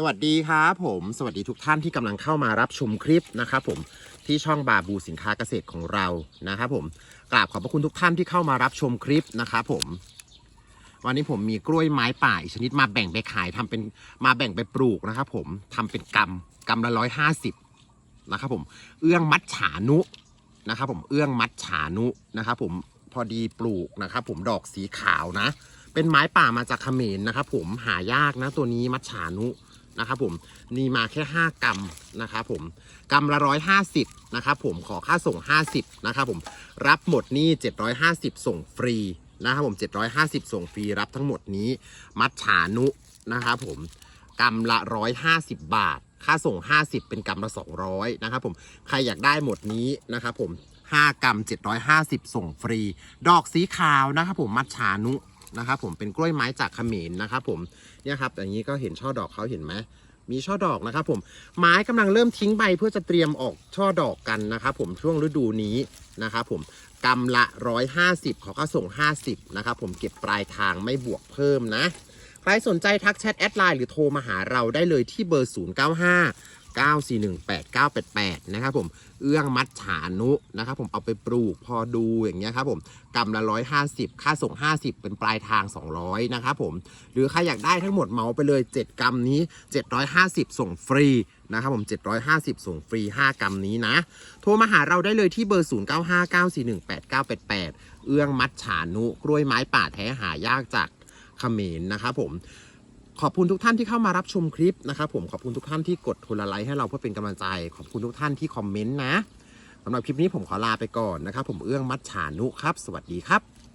สวัสดีครับผมสวัสดีทุกท่านที่กำลังเข้ามารับชมคลิปนะครับผมที่ช่องบาบูสินค้าเกษตรของเรานะครับผมกราบขอบพระคุณทุกท่านที่เข้ามารับชมคลิปนะครับผม วันนี้ผมมีกล้วยไม้ป่าอีกชนิดมาแบ่งไปขายทำเป็นมาแบ่งไปปลูกนะครับผมทำเป็นกำกำละร้อยห้าสิบนะครับผมเอื้องมัดฉานุนะครับผมเอื้องมัดฉานุนะครับผมพอดีปลูกนะครับผมดอกสีขาวนะ เป็นไม้ป่ามาจากเขมรนะครับผมหายากนะตัวนี้มัดฉานุ นะครับผมนี่มาแค่ 5 กรัมนะครับผมกรัมละร้อยห้าสิบนะครับผมขอค่าส่ง 50นะครับผมรับหมดนี่ 750 ส่งฟรีนะครับผม 750 ส่งฟรีรับทั้งหมดนี้ มัดฉานุนะครับผมกรัมละ 150 บาท ค่าส่ง 50 เป็นกรัมละ 200นะครับผมใครอยากได้หมดนี้นะครับผม5กรัม750 ส่งฟรี ดอกสีขาวนะครับผมมัดฉานุ นะครับผมเป็นกล้วยไม้จากเขมรนะครับผมเนี่ยครับอย่างนี้ก็เห็นช่อดอกเขาเห็นไหมมีช่อดอกนะครับผมไม้กำลังเริ่มทิ้งใบเพื่อจะเตรียมออกช่อดอกกันนะครับผมช่วงฤดูนี้นะครับผมกำละ 150ขอค่าส่ง 50นะครับผมเก็บปลายทางไม่บวกเพิ่มนะ ใครสนใจทักแชทแอดไลน์หรือโทรมาหาเราได้เลยที่เบอร์ 095 9418988นะครับผมเอื้องมัดฉานุนะครับผมเอาไปปลูกพอดูอย่างเงี้ยครับผมกำละ 150 ค่าส่ง 50 เป็นปลายทาง 200นะครับผมหรือใครอยากได้ทั้งหมดเมาไปเลย 7 กรัมนี้ 750 ส่งฟรีนะครับผม 750 ส่งฟรี 5 กรัมนี้นะ โทรมาหาเราได้เลยที่เบอร์ 0959418988 เอื้องมัดฉานุ กล้วยไม้ป่าแท้หายากจากเขมรนะครับผม ขอบคุณทุกท่านที่เข้ามารับชมคลิปนะครับผมขอบคุณทุกท่านที่กดโทรไลค์ให้เราเพื่อเป็นกำลังใจ ขอบคุณทุกท่านที่คอมเมนต์นะสำหรับคลิปนี้ผมขอลาไปก่อนนะครับผมเอื้องมัดฉานุครับ สวัสดีครับ